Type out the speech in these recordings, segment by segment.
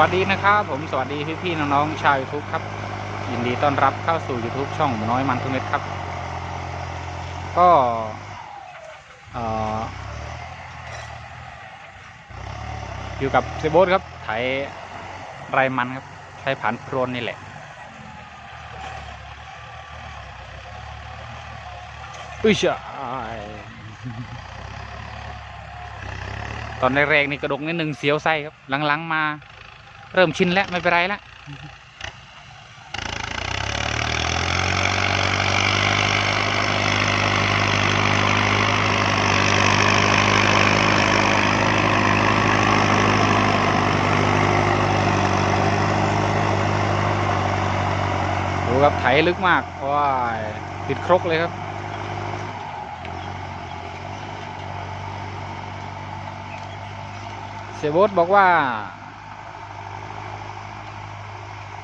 วัสดีนะครับ ผมสวัสดีพี่ๆน้องๆชาว YouTube ครับ ยินดีต้อนรับเข้าสู่ YouTube ช่องน้อยมันทุเม็ดครับ ก็ออยู่กับเซโบสครับไถไรมันครับ ใช้ผ่านโปรนนี่แหละอุ้ยเชยตอนแรกๆนี่กระดกนิดหนึ่งเสียวไส้ครับ หลังๆมา เริ่มชินแล้วไม่เป็นไรแล้วดูครับไถลึกมากว้ายติดครกเลยครับเสียโบทบอกว่า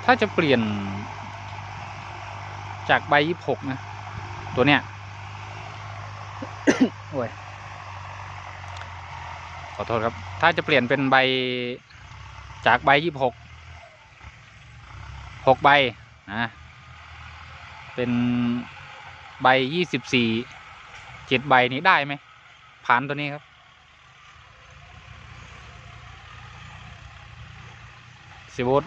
ถ้าจะเปลี่ยนจากใบยี่หกนะ ตัวเนี้ยโอ้ยขอโทษครับ ถ้าจะเปลี่ยนเป็นใบจากใบยี่หกหกใบนะเป็นใบยี่สิบสี่เจ็ดใบนี้ได้ไหมผ่านตัวนี้ครับสิโบท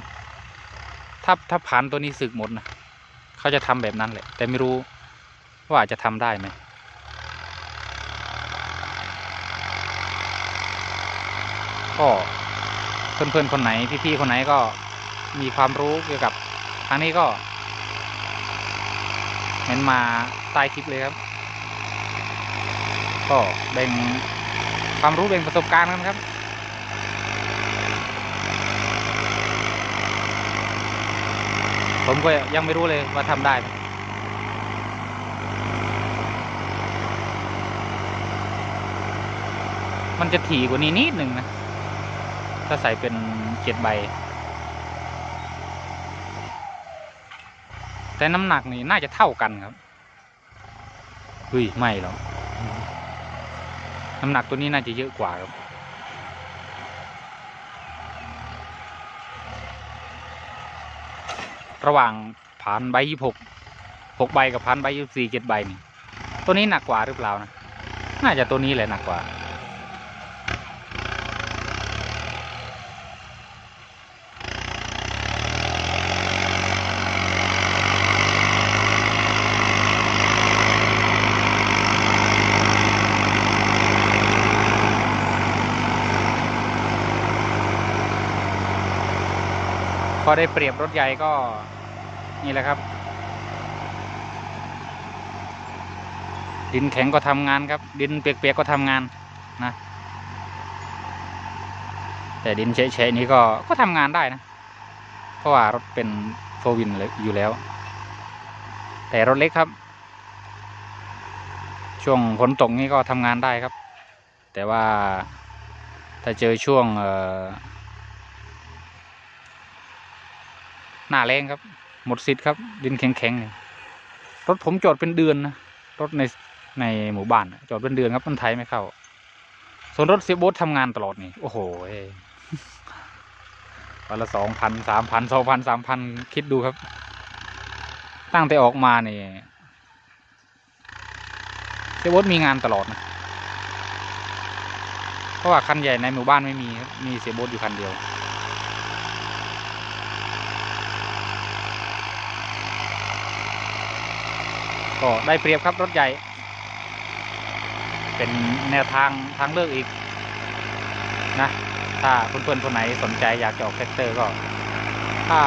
ถ้าถ้าผ่านตัวนี้สึกหมดนะเขาจะทำแบบนั้นแหละ แต่ไม่รู้ว่าจะทำได้ไหมก็เพื่อนๆคนไหนพี่ๆคนไหนก็มีความรู้เกี่ยวกับทางนี้ก็เม้นมาใต้คลิปเลยครับ ก็แบ่งความรู้แบ่งประสบการณ์กันครับ ผมก็ยังไม่รู้เลยว่าทำได้มมันจะถี่กว่านี้นิดหนึ่งนะ ถ้าใส่เป็นเจ็ดใบ แต่น้ำหนักนี่น่าจะเท่ากันครับเฮ้ยไม่หรอกน้ำหนักตัวนี้น่าจะเยอะกว่าครับ ระหว่างผ่านใบยี่หกหกใบกับผ่านใบยี่สี่เจ็ดใบนี่ตัวนี้หนักกว่าหรือเปล่านะ น่าจะตัวนี้แหละหนักกว่า พอได้เปรียบรถใหญ่ก็ นี่แหละครับ ดินแข็งก็ทำงานครับ ดินเปียกๆก็ทำงานนะ แต่ดินเฉะๆนี้ก็ก็ทำงานได้นะ เพราะว่ารถเป็นโฟวินอยู่แล้ว แต่รถเล็กครับ ช่วงฝนตกนี่ก็ทำงานได้ครับ แต่ว่าถ้าเจอช่วงหน้าแรงครับ หมดสิทธิ์ครับดินแข็งๆเนี่ยรถผมจอดเป็นเดือนนะรถในในหมู่บ้านจอดเป็นเดือนครับมันไทยไม่เข้า ส่วนรถเสียโบ๊ททำงานตลอดนี่ โอ้โหวันละสองพันสามพันสองพันสามพันคิดดูครับ ตั้งแต่ออกมาเนี่ยเสียโบ๊ทมีงานตลอดนะเพราะว่าคันใหญ่ในหมู่บ้านไม่มีครับมีเสียโบ๊ทอยู่คันเดียว ก็ได้เปรียบครับรถใหญ่ เป็นแนวทางทางเลือกอีกนะถ้าเพื่อนๆคนไหนสนใจอยากจะออกแท็กเตอร์ก็ ถ้า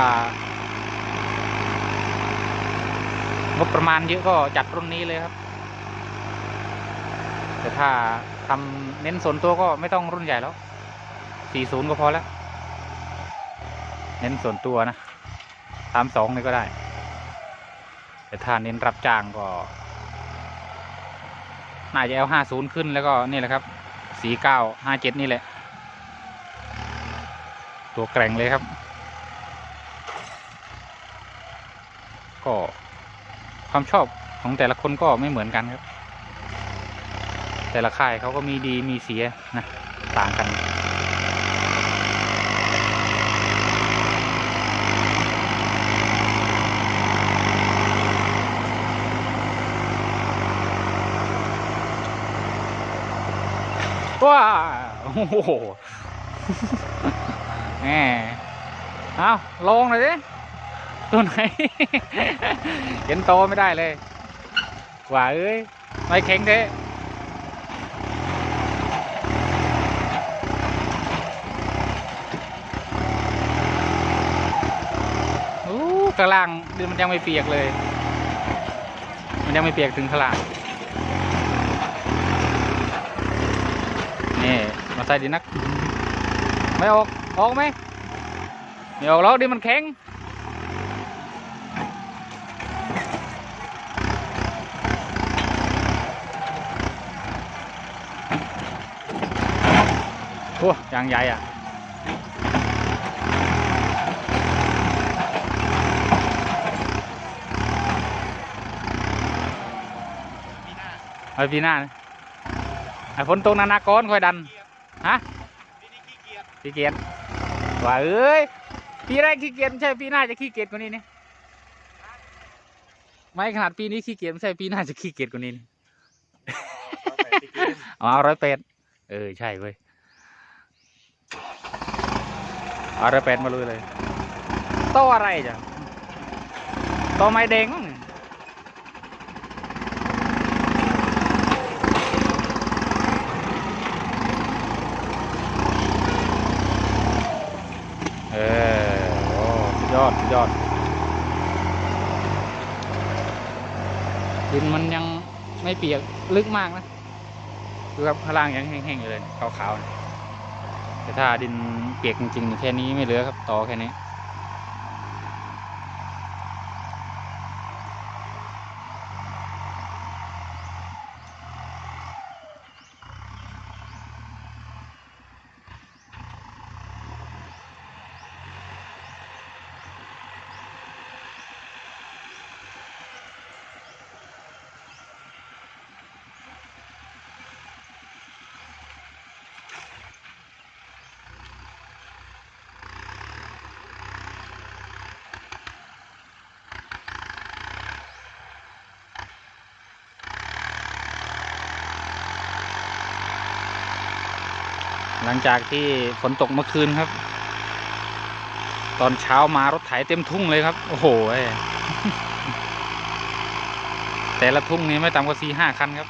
งบประมาณเยอะก็จัดรุ่นนี้เลยครับ แต่ถ้าทำเน้นส่วนตัวก็ไม่ต้องรุ่นใหญ่แล้ว 40 ก็พอแล้ว เน้นส่วนตัวนะ 32 นี่ก็ได้ แต่ถ้าเน้นรับจ้างก็น่าจะเอาห้าศูนย์ขึ้นแล้วก็นี่แหละครับสีเก้าห้าเจ็ดนี่แหละ ตัวแกร่งเลยครับ ก็ความชอบของแต่ละคนก็ไม่เหมือนกันครับ แต่ละค่ายเขาก็มีดีมีเสียนะ ต่างกัน ว้าโอ้โหแหมเอาลงเลยดิตัวไหน เห็นโตไม่ได้เลยว่าเอ้ยไม่แข็งเด้อู้ข้างล่างดินมันยังไม่เปียกเลย มันยังไม่เปียกถึงข้างล่าง นี่มาใส่ดินัก ไม่ออก ออกไหมไม่ออกแล้วดิมันแข็งโอ้ยางใหญ่อะเอาปีหน้านะไอ้ ฝนตกนานาก้อนค่อยดัน ฮะขี้เกียจว่าเอ้ย ปีแรกขี้เกียจไม่ใช่ปีหน้าจะขี้เกียจกว่านี้นี่ไม่ขนาดปีนี้ขี้เกียจไม่ใช่ปีหน้าจะขี้เกียจกว่านี้นี่เอ๋อร้อยแปดเออใช่เว้ยเอาร้อยแปดมาเลยเลยโตอะไรจ้ะโตไม้แดงมั้งเนี่ยเออโอดยอดดินมันยังไม่เปียกลึกมากนะดูครับข้างล่างยังแห้งๆอยู่เลยขาวๆแต่ถ้าดินเปียกจริงๆแค่นี้ไม่เหลือครับต่อแค่นี้ หลังจากที่ฝนตกเมื่อคืนครับ ตอนเช้ามารถไถเต็มทุ่งเลยครับ โอ้โหแต่ละทุ่งนี้ไม่ต่ำกว่าสี่ห้าคันครับ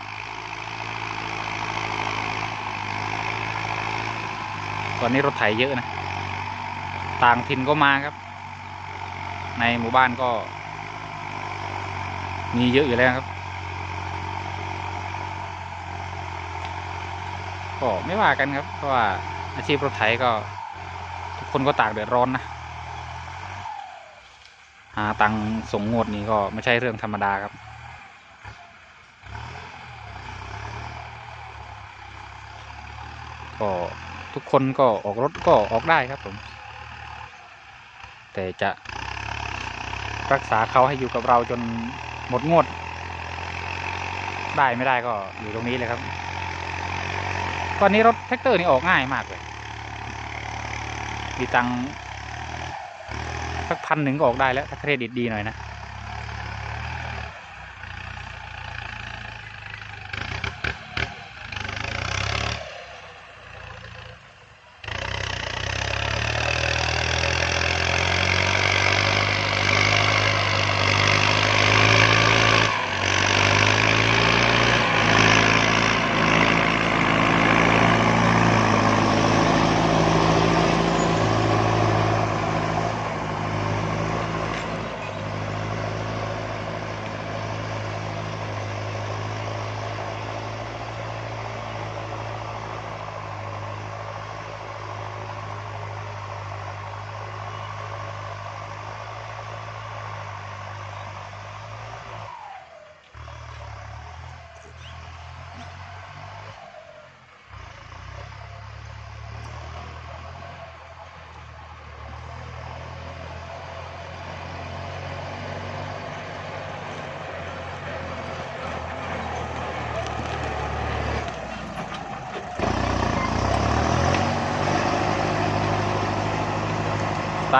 ตอนนี้รถไถเยอะนะ ต่างถิ่นก็มาครับ ในหมู่บ้านก็ มีเยอะอยู่แล้วครับ ก็ไม่ว่ากันครับ เพราะว่าอาชีพรถไถก็ ทุกคนก็ต่างเดือดร้อนนะ หาตังส่งงวดนี้ก็ไม่ใช่เรื่องธรรมดาครับ ก็ทุกคนก็ออกรถก็ออกได้ครับผม แต่จะรักษาเขาให้อยู่กับเราจนหมดงวด ได้ไม่ได้ก็อยู่ตรงนี้เลยครับ ตอนนี้รถแท็กเตอร์นี่ออกง่ายมากเลย มีตังสักพันหนึ่งก็ออกได้แล้วถ้าเครดิตดีหน่อยนะ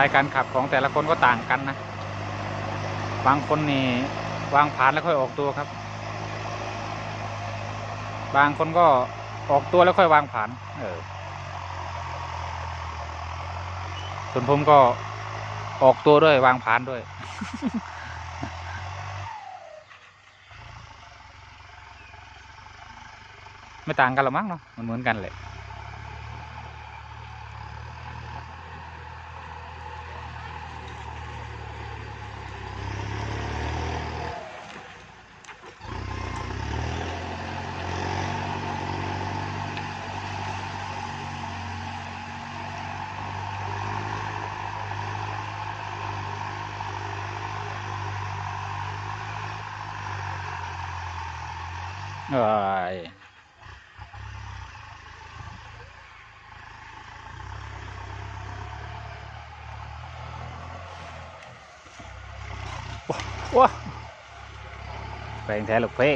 ล์การขับของแต่ละคนก็ต่างกันนะ บางคนนี่วางผ่านแล้วค่อยออกตัวครับ บางคนก็ออกตัวแล้วค่อยวางผ่าน เออ ส่วนผมก็ออกตัวด้วยวางผ่านด้วย ไม่ต่างกันหรอกมั้งเนาะมันเหมือนกันแหละ เอ้ย ว้าว้าแรงแท้ลูกเพ่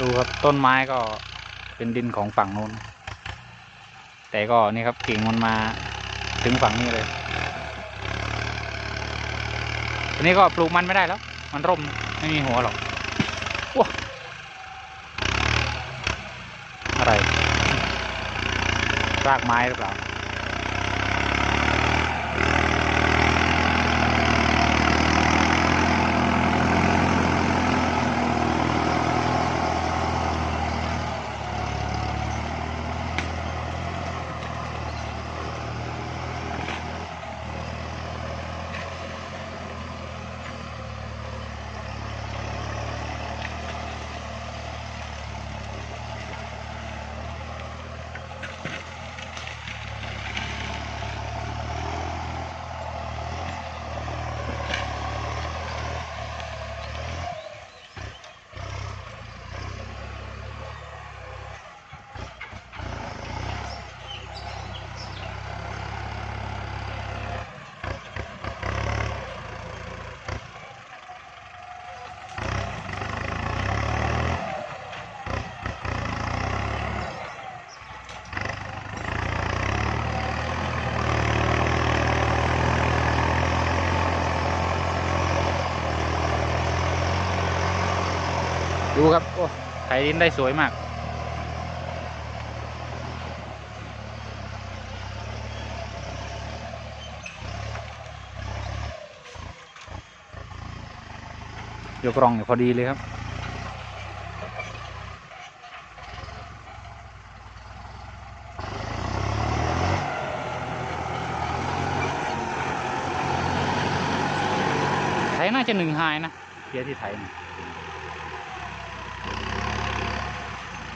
ดูครับต้นไม้ก็เป็นดินของฝั่งนู้น แต่ก็นี่ครับกิ่งมันมาถึงฝั่งนี้เลย ทีนี้ก็ปลูกมันไม่ได้แล้ว มันร่มไม่มีหัวหรอกว้าอะไร รากไม้หรือเปล่า ดูครับ โอ้ไถดินได้สวยมาก ยกร่องอยู่พอดีเลยครับไถน่าจะหนึ่งไฮนะเพียที่ไถนี่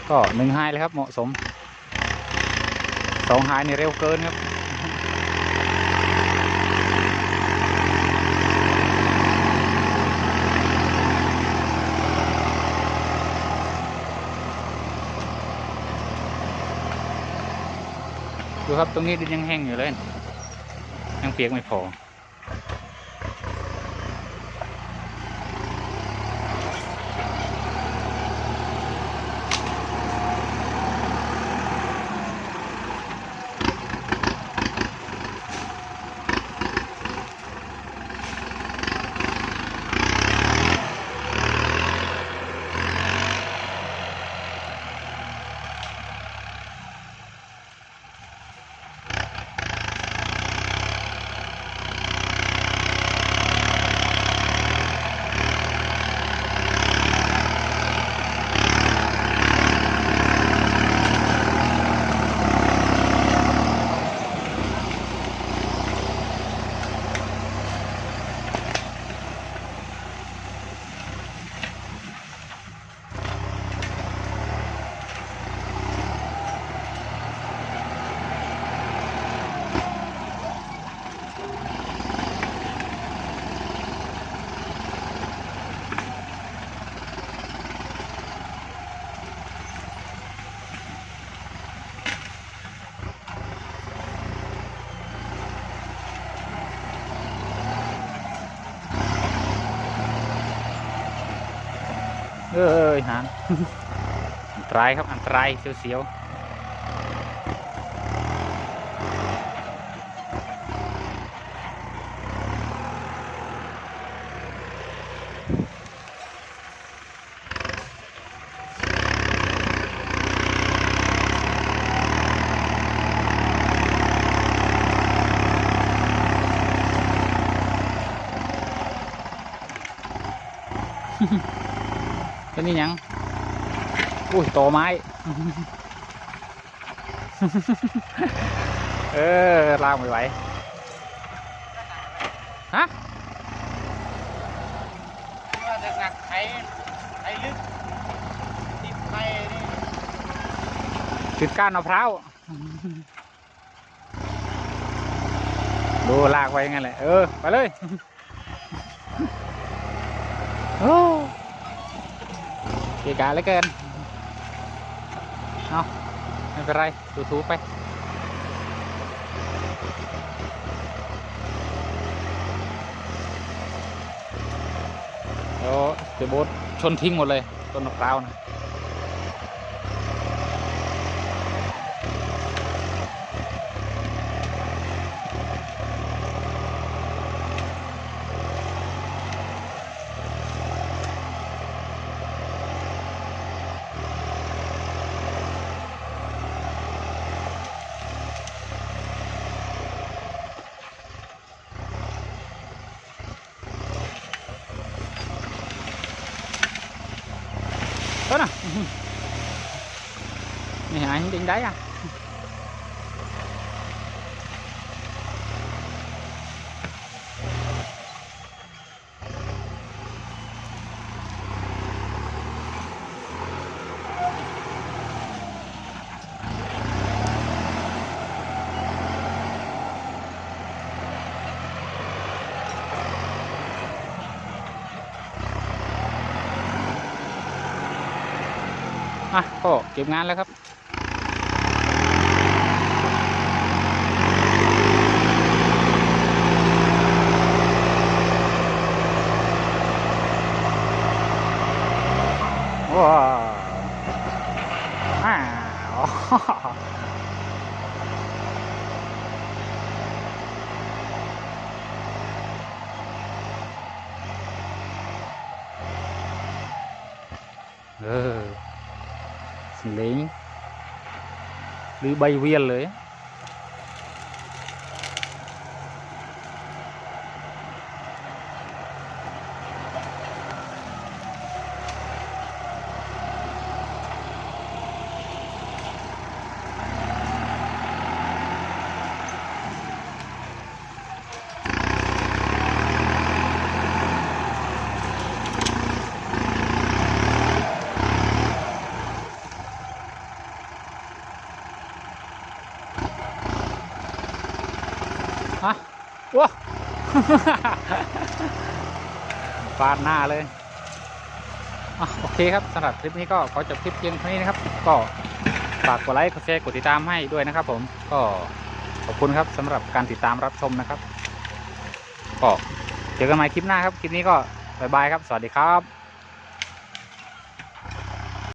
ก็หนึ่งไฮเลยครับเหมาะสมสองไฮนี่เร็วเกินครับดูครับตรงนี้ดินยังแห้งอยู่เลย ยังเปียกไม่พอ เอ้ยหานอันตรายครับอันตรายเสียวๆ นี่ยังอุ้ยโตไม้ เออลากไม่ไหวฮะว่าจะหนักไถไถลึกติดไปนี่ติดก้านมะพร้าวดูลากไว้งั้นแหละเออ ไปเลยโอ้ กะกาเหลือเกิน เอาไม่เป็นไรถูๆไปแล้วเดี๋ยวโบ๊ทชนทิ้งหมดเลย ต้นมะพร้าวนะ Này anh định đấy à à, ก็เก็บงานแล้วครับ าวเออสิเล้งหรือใบเวียนเลย ฮะว้า ฟาดหน้าเลยอโอเคครับสำหรับคลิปนี้ก็ขอจบคลิปเพียงเท่านี้นะครับ ก็ฝากกดไลค์กดแชร์กดติดตามให้ด้วยนะครับ ผมก็ขอบคุณครับสำหรับการติดตามรับชมนะครับก็เจอกันใหม่คลิปหน้าครับ คลิปนี้ก็บายบายครับ สวัสดีครับ